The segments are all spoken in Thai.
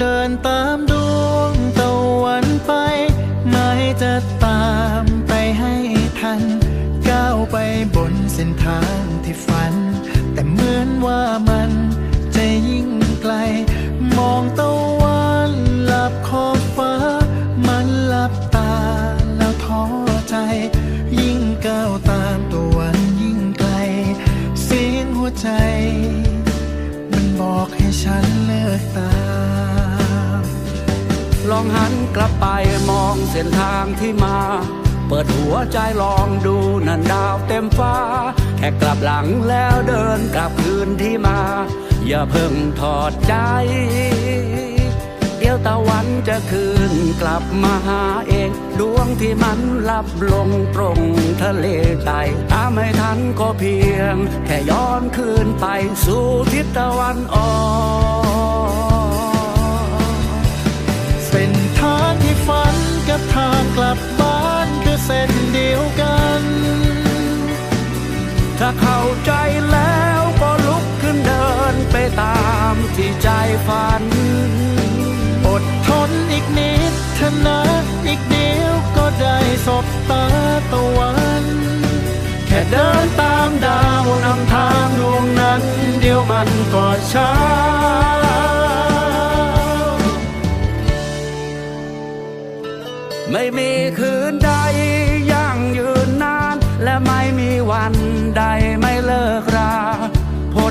เดินตามดวงตะวันไป ไม่จะตามไปให้ทัน ก้าวไปบนเส้นทางที่ฝัน แต่เหมือนว่ามันจะยิ่งไกล มองตะวันหลับขอบฟ้า มันหลับตาแล้วท้อใจ ยิ่งก้าวตามตะวันยิ่งไกล เสียงหัวใจ มันบอกให้ฉันเลิกตา ลองหันกลับไปมองเส้นทางที่มา เปิดหัวใจลองดูนั่นดาวเต็มฟ้า แค่กลับหลังแล้วเดินกลับคืนที่มา อย่าเพิ่งถอดใจ เดี๋ยวตะวันจะคืนกลับมาหาเอง ดวงที่มันลับลงตรงทะเลใจตามไม่ทันก็เพียง แค่ย้อนคืนไปสู่ทิศตะวันออก ตามที่ใจฝัน อดทนอีกนิดเถอะนะอีกเดียวก็ได้สบตาตะวัน แค่เดินตามดาวนำทางดวงนั้น เดียวมันก็เช้าไม่มีคืนใดยั่งยืนนาน และไม่มีวันใดไม่เลิกรา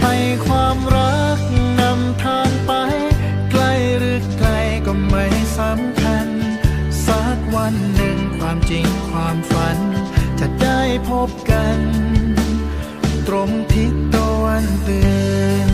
ให้ความรักนำทางไป ใกล้หรือไกลก็ไม่สำคัญ สักวันหนึ่งความจริงความฝัน จะได้พบกัน ตรงทิศตะวันตื่น